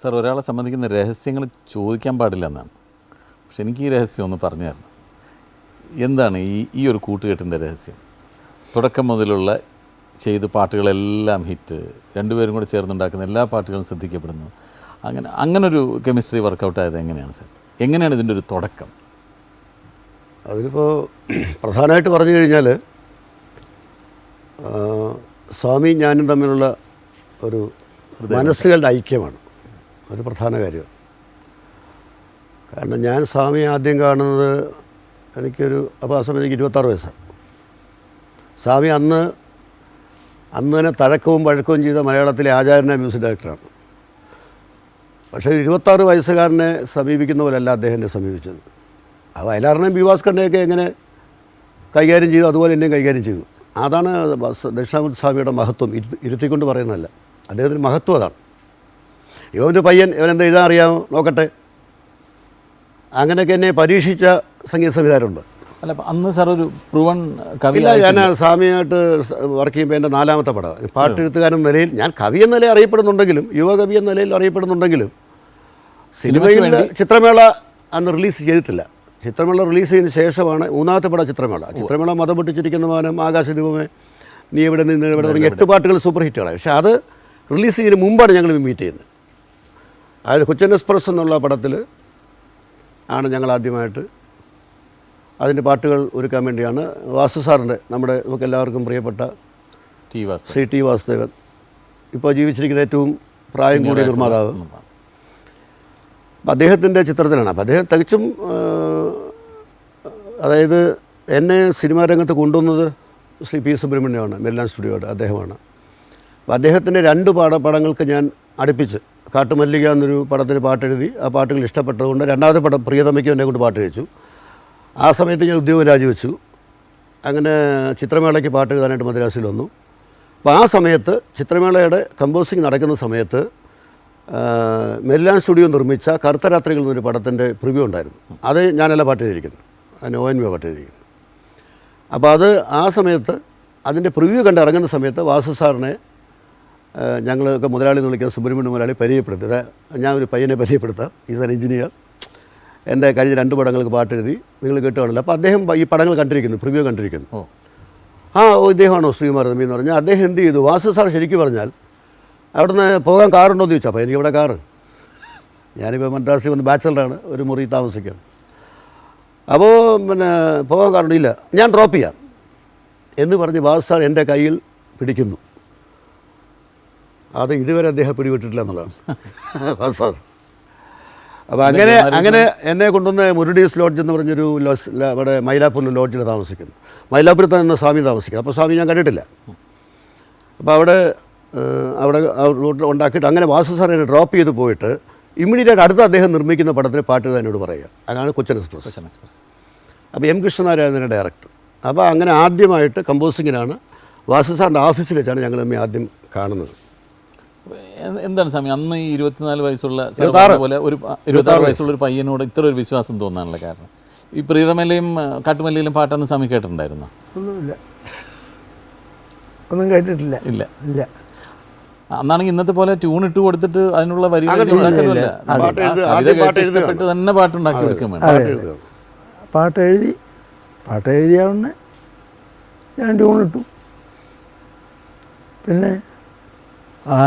Sir ഒരാളെ സംബന്ധിക്കുന്ന രഹസ്യങ്ങൾ ചോദിക്കാൻ പാടില്ല എന്നാണ്. പക്ഷെ എനിക്ക് ഈ രഹസ്യം ഒന്ന് പറഞ്ഞു തരണം. എന്താണ് ഈ ഈ ഒരു കൂട്ടുകെട്ടിന്റെ രഹസ്യം? തുടക്കം മുതലുള്ള ചെയ്ത് പാട്ടുകളെല്ലാം ഹിറ്റ് രണ്ടുപേരും കൂടെ ചേർന്നുണ്ടാക്കുന്ന എല്ലാ പാട്ടുകളും ശ്രദ്ധിക്കപ്പെടുന്നു. അങ്ങനെ അങ്ങനൊരു കെമിസ്ട്രി വർക്കൗട്ട് ആയത് എങ്ങനെയാണ് സർ? എങ്ങനെയാണ് ഇതിന്റെ ഒരു തുടക്കം? അതിലിപ്പോൾ പ്രധാനമായിട്ട് പറഞ്ഞു കഴിഞ്ഞാൽ സ്വാമി ഞാനും തമ്മിലുള്ള ഒരു മനസ്സുകളുടെ ഐക്യമാണ്. ഒരു പ്രധാന കാര്യം. കാരണം ഞാൻ സ്വാമി ആദ്യം കാണുന്നത് എനിക്കൊരു അപ്പോൾ ആ സമയം എനിക്ക് ഇരുപത്താറ് വയസ്സാണ് സ്വാമി അന്ന് അന്ന് തന്നെ തഴക്കവും വഴക്കവും ചെയ്ത മലയാളത്തിലെ ആചാര്യന മ്യൂസിക് ഡയറക്ടറാണ്. പക്ഷേ ഇരുപത്താറ് വയസ്സുകാരനെ സമീപിക്കുന്ന പോലെയല്ല അദ്ദേഹം എന്നെ സമീപിച്ചത്. ആ വയലാറിനെയും ബി ഭാസ്കറിനെയൊക്കെ എങ്ങനെ കൈകാര്യം ചെയ്തു അതുപോലെ എന്നെയും കൈകാര്യം ചെയ്തു. അതാണ് ദക്ഷിണാമൂർത്തി സ്വാമിയുടെ മഹത്വം. ഇരു- ഇരുത്തിക്കൊണ്ട് പറയുന്നതല്ല. അദ്ദേഹത്തിന്റെ മഹത്വം അതാണ്. ഇവന്റെ പയ്യൻ ഇവൻ എന്താ എഴുതാൻ അറിയാമോ? നോക്കട്ടെ. അങ്ങനെയൊക്കെ എന്നെ പരീക്ഷിച്ച സംഗീത സംവിധാനമുണ്ട് അല്ല അന്ന് സാർ ഒരു പ്രൂവൺ കവി ഇല്ല ഞാൻ സ്വാമിയായിട്ട് വർക്ക് ചെയ്യുമ്പോൾ എന്റെ നാലാമത്തെ പടം. പാട്ടെഴുത്തുകാരൻ നിലയിൽ ഞാൻ കവി എന്ന നിലയിൽ അറിയപ്പെടുന്നുണ്ടെങ്കിലും യുവകവി എന്ന നിലയിൽ അറിയപ്പെടുന്നുണ്ടെങ്കിലും സിനിമയിൽ ചിത്രമേള അന്ന് റിലീസ് ചെയ്തിട്ടില്ല. ചിത്രമേള റിലീസ് ചെയ്തതിന് ശേഷമാണ് മൂന്നാമത്തെ പടം ചിത്രമേള. ചിത്രമേള മതം പൊട്ടിച്ചിരിക്കുന്ന മാനം ആകാശദീപമേ നീ എവിടെ നിന്ന് ഇവിടെ തുടങ്ങി എട്ട് പാട്ടുകൾ സൂപ്പർ ഹിറ്റുകളായി. പക്ഷേ അത് റിലീസ് ചെയ്യുന്നതിന് മുമ്പാണ് ഞങ്ങൾ മീറ്റ് ചെയ്യുന്നത്. അതായത് കൊച്ചൻ എക്സ്പ്രസ് എന്നുള്ള പടത്തിൽ ആണ് ഞങ്ങൾ ആദ്യമായിട്ട് അതിന്റെ പാട്ടുകൾ ഒരുക്കാൻ വേണ്ടിയാണ് വാസു സാറിന്റെ നമ്മുടെ നമുക്ക് എല്ലാവർക്കും പ്രിയപ്പെട്ട ടി സി ടി വാസുദേവൻ. ഇപ്പോൾ ജീവിച്ചിരിക്കുന്ന ഏറ്റവും പ്രായം കൂടിയ നിർമ്മാതാവ്. അദ്ദേഹത്തിന്റെ ചിത്രത്തിലാണ്. അപ്പം അദ്ദേഹം തികച്ചും അതായത് എന്നെ സിനിമാ രംഗത്ത് കൊണ്ടുവന്നത് ശ്രീ പി സുബ്രഹ്മണ്യമാണ് മെല്ലാൻ സ്റ്റുഡിയോയുടെ അദ്ദേഹമാണ്. അപ്പം അദ്ദേഹത്തിന്റെ രണ്ട് പാട പടങ്ങൾക്ക് ഞാൻ അടുപ്പിച്ച് കാട്ടുമല്ലിക എന്നൊരു പടത്തിന് പാട്ടെഴുതി ആ പാട്ടുകൾ ഇഷ്ടപ്പെട്ടതുകൊണ്ട് രണ്ടാമത്തെ പടം പ്രിയതമയ്ക്കും എന്നെ കൊണ്ട് പാട്ട് കഴിച്ചു. ആ സമയത്ത് ഞാൻ ഉദ്യോഗം രാജിവെച്ചു. അങ്ങനെ ചിത്രമേളയ്ക്ക് പാട്ട് എഴുതാനായിട്ട് മദ്രാസിൽ വന്നു. അപ്പോൾ ആ സമയത്ത് ചിത്രമേളയുടെ കമ്പോസിങ് നടക്കുന്ന സമയത്ത് മെല്ലാൻ സ്റ്റുഡിയോ നിർമ്മിച്ച കറുത്ത രാത്രികൾ എന്നൊരു പടത്തിന്റെ പ്രിവ്യൂ ഉണ്ടായിരുന്നു. അത് ഞാനല്ല പാട്ട് എഴുതിയിരിക്കുന്നത്. അതിന് ഒ എൻ വി പാട്ട് എഴുതിയിരിക്കുന്നത്. അപ്പോൾ അത് ആ സമയത്ത് അതിന്റെ പ്രിവ്യൂ കണ്ട് ഇറങ്ങുന്ന സമയത്ത് വാസു സാറിനെ ഞങ്ങളൊക്കെ മുതലാളി എന്ന് വിളിക്കുന്ന സുബ്രഹ്മണ്യ മുതലാളി പരിചയപ്പെടുത്തി. ഞാൻ ഒരു പയ്യനെ പരിചയപ്പെടുത്താം. ഈസ് ആൻ എഞ്ചിനീയർ എന്റെ കഴിഞ്ഞ രണ്ട് പടങ്ങൾക്ക് പാട്ട് എഴുതി നിങ്ങൾ കേട്ടുകാണല്ലോ. അപ്പോൾ അദ്ദേഹം ഈ പടങ്ങൾ കണ്ടിരിക്കുന്നു പ്രിവ്യൂ കണ്ടിരിക്കുന്നു. ആ ഇദ്ദേഹമാണോ ശ്രീകുമാർ തമ്പി എന്ന് പറഞ്ഞാൽ അദ്ദേഹം എന്ത് ചെയ്തു? വാസു സാർ ശരിക്കും പറഞ്ഞാൽ അവിടുന്ന് പോകാൻ കാറുണ്ടോ എന്ന് ചോദിച്ചു. അപ്പോൾ എനിക്കിവിടെ കാറ്. ഞാനിപ്പോൾ മദ്രാസിൽ വന്ന് ബാച്ചലറാണ് ഒരു മുറി താമസിക്കുകയാണ്. അപ്പോൾ പിന്നെ പോകാൻ കാറുണ്ടോ. ഇല്ല ഞാൻ ഡ്രോപ്പ് ചെയ്യാം എന്ന് പറഞ്ഞ് വാസു സാർ എന്റെ കയ്യിൽ പിടിക്കുന്നു. അത് ഇതുവരെ അദ്ദേഹം പിടിവിട്ടിട്ടില്ല എന്നുള്ളതാണ്. സാർ. അപ്പോൾ അങ്ങനെ അങ്ങനെ എന്നെ കൊണ്ടുവന്ന് മുരുടീസ് ലോഡ്ജ് എന്ന് പറഞ്ഞൊരു ലോസ് അവിടെ മൈലാപ്പൂരിൽ ലോഡ്ജിൽ താമസിക്കുന്നു. മൈലാപ്പൂരിൽ തന്നെ സ്വാമി താമസിക്കുന്നു. അപ്പോൾ സ്വാമി ഞാൻ കണ്ടിട്ടില്ല. അപ്പോൾ അവിടെ അവിടെ ആ റൂട്ടിൽ ഉണ്ടാക്കിയിട്ട് അങ്ങനെ വാസു സാർ എന്നെ ഡ്രോപ്പ് ചെയ്ത് പോയിട്ട് ഇമ്മീഡിയറ്റ് അടുത്ത അദ്ദേഹം നിർമ്മിക്കുന്ന പടത്തിന് പാട്ട് എന്നോട് പറയുക അതാണ് കൊച്ചൻ എക്സ്പ്രസ്. കൊച്ചൻ എക്സ്പ്രസ്. അപ്പോൾ എം കൃഷ്ണനാരായണ അതിന്റെ ഡയറക്ടർ. അപ്പോൾ അങ്ങനെ ആദ്യമായിട്ട് കമ്പോസിങ്ങിനാണ് വാസു സാറിന്റെ ഓഫീസിൽ വെച്ചാണ് ഞങ്ങൾ തമ്മിൽ ആദ്യം കാണുന്നത്. എന്താണ് സ്വാമി അന്ന് ഈ ഇരുപത്തിനാല് വയസ്സുള്ള പോലെ ഒരു ഇരുപത്താറ് വയസ്സുള്ള ഒരു പയ്യനോട് ഇത്ര ഒരു വിശ്വാസം തോന്നാനുള്ള കാരണം? ഈ പ്രീതമല്ലയും ആ, കാട്ടുമല്ലയിലും പാട്ടെന്ന് സ്വാമി കേട്ടിട്ടുണ്ടായിരുന്നോ? ഒന്നുമില്ല. ഒന്നും കേട്ടിട്ടില്ല. ഇല്ല. ഇല്ല. അന്നാണെങ്കിൽ ഇന്നത്തെ പോലെ ട്യൂൺ ഇട്ട് കൊടുത്തിട്ട് അതിനുള്ള വരികൾ ഉണ്ടാക്കലുമല്ല പാട്ട് കവിത പാട്ട് കേട്ട്. ഇഷ്ടപ്പെട്ട് തന്നെ പാട്ടുണ്ടാക്കി എടുക്കാൻ വേണം. പാട്ട് എഴുതി പാട്ട് എഴുതിയാവുന്ന ഞാൻ ട്യൂൺ ഇട്ടു. പിന്നെ ആ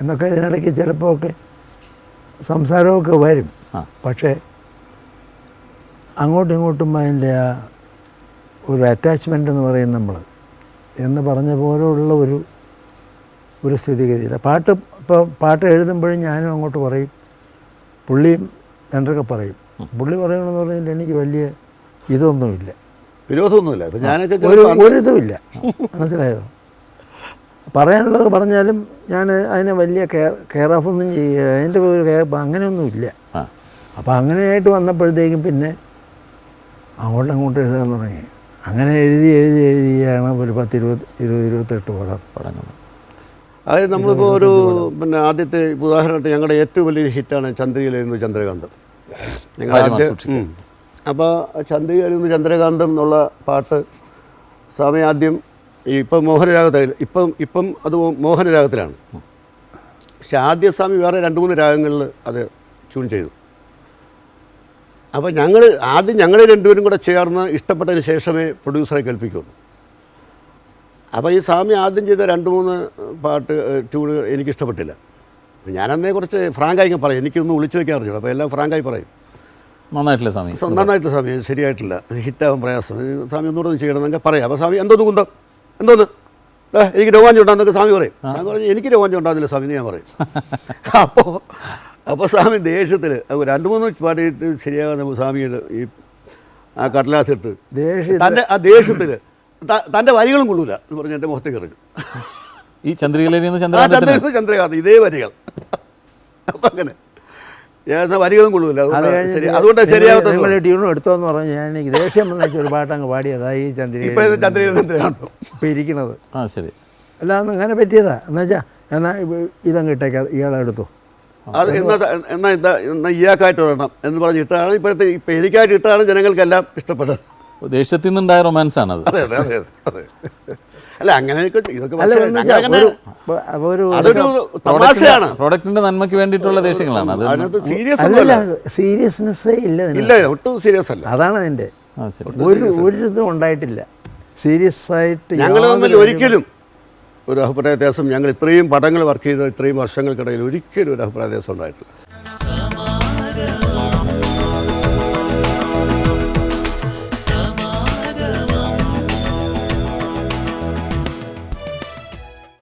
എന്നൊക്കെ ഇതിനിടയ്ക്ക് ചിലപ്പോൾ ഒക്കെ സംസാരമൊക്കെ വരും. പക്ഷേ അങ്ങോട്ടും ഇങ്ങോട്ടും അതിന്റെ ആ ഒരു അറ്റാച്ച്മെന്റ് എന്ന് പറയും നമ്മൾ എന്ന് പറഞ്ഞ പോലെയുള്ള ഒരു ഒരു സ്ഥിതിഗതിയില്ല. പാട്ട് ഇപ്പോൾ പാട്ട് എഴുതുമ്പോഴും ഞാനും അങ്ങോട്ട് പറയും. പുള്ളിയും രണ്ടൊക്കെ പറയും. പുള്ളി പറയണമെന്ന് പറഞ്ഞാൽ എനിക്ക് വലിയ ഇതൊന്നുമില്ല. വിരോധമൊന്നുമില്ല. ഞാനൊക്കെ ഒരു ഇതുമില്ല. ഒരിതുമില്ല മനസ്സിലായോ? പറയാനുള്ളത് പറഞ്ഞാലും ഞാൻ അതിനെ വലിയ കെയർ കെയർ ഓഫ് ഒന്നും ചെയ്യുക അതിന്റെ ഒരു കെയർ അങ്ങനെയൊന്നുമില്ല അപ്പോൾ അങ്ങനെയായിട്ട് വന്നപ്പോഴത്തേക്കും പിന്നെ അങ്ങോട്ടും അങ്ങോട്ടും എഴുതാൻ തുടങ്ങി. അങ്ങനെ എഴുതി എഴുതി എഴുതിയാണ് ഒരു പത്ത് ഇരുപത് ഇരുപത് ഇരുപത്തെട്ട് പടം. പടങ്ങൾ. അതായത് നമ്മളിപ്പോൾ ഒരു പിന്നെ ആദ്യത്തെ ഉദാഹരണമായിട്ട് ഞങ്ങളുടെ ഏറ്റവും വലിയൊരു ഹിറ്റാണ് ചന്ദ്രികയിലായിരുന്നു ചന്ദ്രകാന്തം. ഞങ്ങൾ ആദ്യം. അപ്പോൾ ചന്ദ്രികയിലായിരുന്നു ചന്ദ്രകാന്തം എന്നുള്ള പാട്ട് സ്വാമി ആദ്യം ഇപ്പം മോഹനരാഗത്തിൽ ഇപ്പം ഇപ്പം അത് മോഹനരാഗത്തിലാണ്. പക്ഷെ ആദ്യ സ്വാമി വേറെ രണ്ട് മൂന്ന് രാഗങ്ങളിൽ അത് ട്യൂൺ ചെയ്തു. അപ്പോൾ ഞങ്ങൾ ആദ്യം ഞങ്ങൾ രണ്ടുപേരും കൂടെ ചേർന്ന് ഇഷ്ടപ്പെട്ടതിന് ശേഷമേ പ്രൊഡ്യൂസറെ കേൾപ്പിക്കുള്ളൂ അപ്പോൾ ഈ സ്വാമി ആദ്യം ചെയ്ത രണ്ട് മൂന്ന് പാട്ട് ട്യൂണ് എനിക്ക് ഇഷ്ടപ്പെട്ടില്ല ഞാനന്നേ കുറച്ച് ഫ്രാങ്കായി പറയും. എനിക്കൊന്നും വിളിച്ചു വയ്ക്കാൻ അറിഞ്ഞു അപ്പോൾ എല്ലാം ഫ്രാങ്കായി പറയും. നന്നായിട്ടില്ല സ്വാമി. നന്നായിട്ടില്ല നന്നായിട്ട് സ്വാമി. ശരിയായിട്ടില്ല. ഹിറ്റാവാൻ പ്രയാസം. സ്വാമി ഒന്നുകൂടെ ഒന്ന് ചെയ്യണമെന്നൊക്കെ പറയാം. അപ്പോൾ സ്വാമി എന്തോ കുന്തം എന്തോന്ന്? എനിക്ക് രോമാഞ്ചം ഉണ്ടാകുന്നൊക്കെ സ്വാമി പറയും. സ്വാമി പറഞ്ഞു എനിക്ക് രോമാഞ്ചം ഉണ്ടാകുന്നില്ല സ്വാമി ഞാൻ പറയും. അപ്പോൾ അപ്പോൾ സ്വാമി ദേഷ്യത്തിൽ രണ്ട് മൂന്ന് പാട്ടിട്ട് ശരിയാകുന്ന സ്വാമിയുടെ ഈ ആ കടലാസിട്ട് തന്റെ ആ ദേഷ്യത്തിൽ തന്റെ വരികളും കൊള്ളൂല എന്ന് പറഞ്ഞ് എന്റെ മുഖത്തേക്ക് ഇറങ്ങും ഈ ചന്ദ്രകലയിൽ നിന്ന് ആ ചന്ദ്രകാന്തത്തിന്? ചന്ദ്രകാന്ത് ചന്ദ്രകാന്ത് ഇതേ വരികൾ. അപ്പം അങ്ങനെ. ഞാൻ വരികളും കൊള്ളൂല അതുകൊണ്ട് ശരിയാവത്ത നിങ്ങൾ ട്യൂൺ എടുത്തോന്ന് പറഞ്ഞ് ഞാൻ ദേഷ്യം ഒരു പാട്ട് അങ്ങ് പാടിയതാ ഈ ചന്ദ്രിക ചന്ദ്രകാന്തം ഇപ്പം ഇരിക്കുന്നത് ആ ശരി. അല്ല അന്ന് അങ്ങനെ പറ്റിയതാ. എന്നുവെച്ചാൽ എന്നാൽ ഇതങ്ങ് ഇട്ടേക്കാം ഇയാളെ എടുത്തു അത് എന്നാ എന്നാ ഇതാ എന്നാ ഇയാൾക്കായിട്ട് വരണം എന്ന് പറഞ്ഞ് ഇട്ടാണ് ഇപ്പോഴത്തെ ഇപ്പം എനിക്കായിട്ട് ഇട്ടാണ് ജനങ്ങൾക്കെല്ലാം ഇഷ്ടപ്പെട്ടത്. ദേഷ്യത്തിൽ നിന്നുണ്ടായ റൊമാൻസ് ആണ് അത് അതെ അതെ അതെ. അതെ അല്ല അങ്ങനെ- വെച്ചാൽ തമാശയാണ്. പ്രോഡക്റ്റിന്റെ നന്മയ്ക്ക് വേണ്ടിയിട്ടുള്ള ദേഷ്യങ്ങളാണ്. അത് സീരിയസ് സീരിയസ്നെസ് ഇല്ല ഇല്ല ഒട്ടും സീരിയസ് അല്ല. അതാണ് അതിന്റെ. ഒരു ഒരു ഇതും ഉണ്ടായിട്ടില്ല. സീരിയസ് ആയിട്ട് ഞങ്ങൾ തമ്മിൽ ഒരിക്കലും ഒരു അഭിപ്രായ വ്യത്യാസം. ഞങ്ങൾ ഇത്രയും പടങ്ങൾ വർക്ക് ചെയ്ത ഇത്രയും വർഷങ്ങൾക്കിടയിൽ ഒരിക്കലും ഒരു അഭിപ്രായ വ്യത്യാസം ഉണ്ടായിട്ടില്ല.